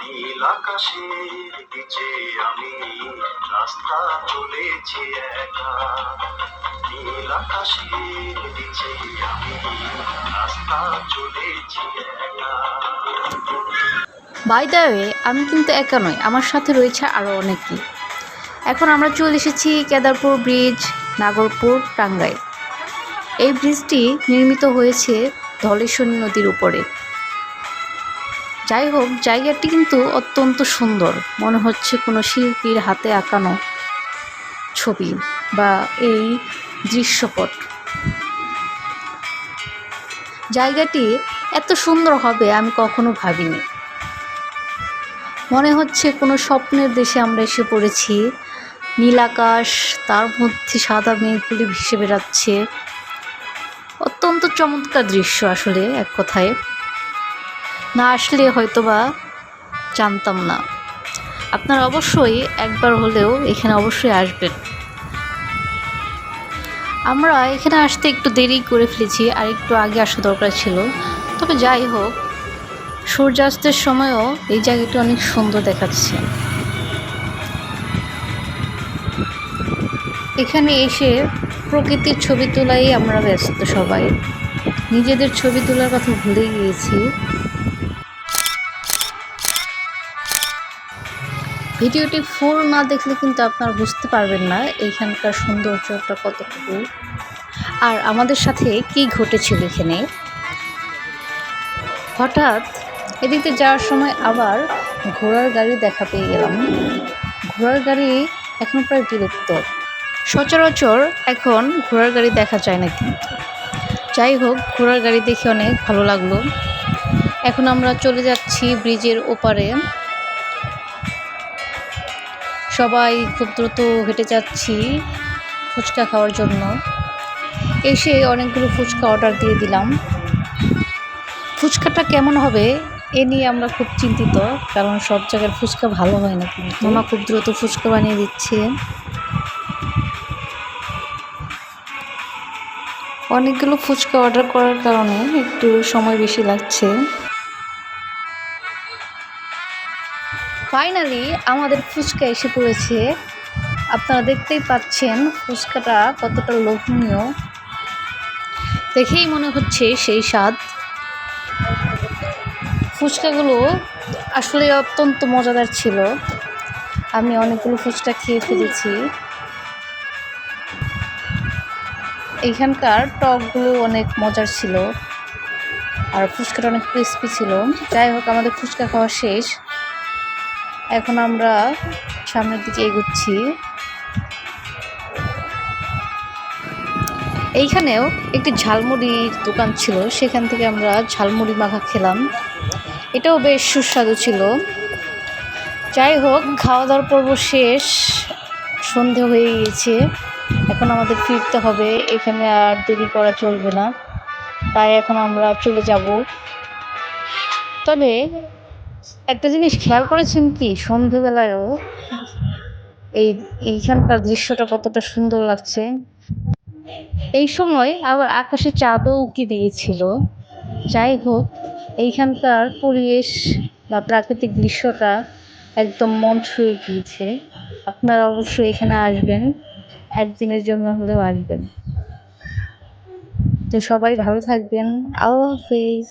নীল আকাশের নিচে আমি রাস্তা চলেছি একা। নীল নিচে আমি রাস্তা চলেছি একা। বাই দ্য আমি কিন্তু একা নই, আমার সাথে রয়েছে আরও অনেকেই এখন আমরা চলে এসেছি কেদারপুর ব্রিজ, নাগরপুর টাঙ্গাই এই ব্রিজটি নির্মিত হয়েছে ধলেশ্বরী নদীর উপরে। যাই হোক জায়গাটি কিন্তু অত্যন্ত সুন্দর। মনে হচ্ছে কোনো শিল্পীর হাতে আঁকানো ছবি বা এই দৃশ্যপট। জায়গাটি এত সুন্দর হবে আমি কখনো ভাবিনি। মনে হচ্ছে কোনো স্বপ্নের দেশে আমরা এসে পড়েছি। নীল আকাশ, তার মধ্যে সাদা মেঘগুলি ভেসে বেড়াচ্ছে। অত্যন্ত চমৎকার দৃশ্য আসলে এক কথায়। না আসলে হয়তোবা জানতাম না। আপনারা অবশ্যই একবার হলেও এখানে অবশ্যই আসবেন। আমরা এখানে আসতে একটু দেরি করে ফেলেছি, আর একটু আগে আসা দরকার ছিল। তবে যাই হোক, সূর্যাস্তের সময়ও এই জায়গাটি অনেক সুন্দর দেখাচ্ছে। এখানে এসে প্রকৃতির ছবি তোলাই আমরা ব্যস্ত সবাই। নিজেদের ছবি তোলার কথা ভুলে গিয়েছি। ভিডিওটি ফুল না দেখলে কিন্তু আপনারা বুঝতে পারবেন না এইখানকার সৌন্দর্যটা কতটুকু। আর আমাদের সাথে কি ঘটেছিল এখানে? হঠাৎ এদিকে যাওয়ার সময় আবার ঘোড়ার গাড়ি দেখা পেয়ে গেলাম। ঘোড়ার গাড়ি এখন প্রায় বিলুপ্ত। সচরাচর এখন ঘোড়ার গাড়ি দেখা যায় না কিন্তু। যাই হোক, ঘোড়ার গাড়ি দেখে অনেক ভালো লাগল। এখন আমরা চলে যাচ্ছি ব্রিজের ওপারে। সবাই খুব দ্রুত হেঁটে যাচ্ছি ফুচকা খাওয়ার জন্য। এসে অনেকগুলো ফুচকা অর্ডার দিয়ে দিলাম। ফুচকাটা কেমন হবে এ নিয়ে আমরা খুব চিন্তিত, কারণ সব জায়গার ফুচকা ভালো হয় না কিন্তু। মামা খুব দ্রুত ফুচকা বানিয়ে দিচ্ছে। অনেকগুলো ফুচকা অর্ডার করার কারণে একটু সময় বেশি লাগছে। ফাইনালি আমাদের ফুচকা এসে পড়েছে। আপনারা দেখতেই পাচ্ছেন ফুচকাটা কতটা লোভনীয়। দেখেই মনে হচ্ছে সেই স্বাদ। ফুচকাগুলো আসলে অত্যন্ত মজাদার ছিল। আমি অনেকগুলো ফুচকা খেয়ে ফেলেছি। এইখানকার টকগুলো অনেক মজার ছিল। আর ফুচকাটা অনেক ক্রিস্পি ছিল। যাই হোক, আমাদের ফুচকা খাওয়া শেষ। এখন আমরা সামনের দিকে এগুচ্ছি। এইখানেও একটি ঝালমুড়ির দোকান ছিল, সেখান থেকে আমরা ঝালমুড়ি মাখা খেলাম। এটাও বেশ সুস্বাদু ছিল। যাই হোক খাওয়া দাওয়ার পর্ব শেষ। সন্ধে হয়ে গিয়েছে। এখন আমাদের ফিরতে হবে। এখানে আর দেরি করা চলবে না। তাই এখন আমরা চলে যাব। তবে একটা জিনিস খেয়াল করেছেন কি? সন্ধেবেলায়ও এই, এইখানকার দৃশ্যটা কতটা সুন্দর লাগছে। এই সময় আবার আকাশে চাঁদও উঁকি দিয়েছিল। যাই হোক, এইখানকার পরিবেশ বা প্রাকৃতিক দৃশ্যটা একদম মন ছুঁয়ে গিয়েছে। আপনারা অবশ্যই এখানে আসবেন, একদিনের জন্য হলেও আসবেন। তো সবাই ভালো থাকবেন। আল্লাহ হাফিজ।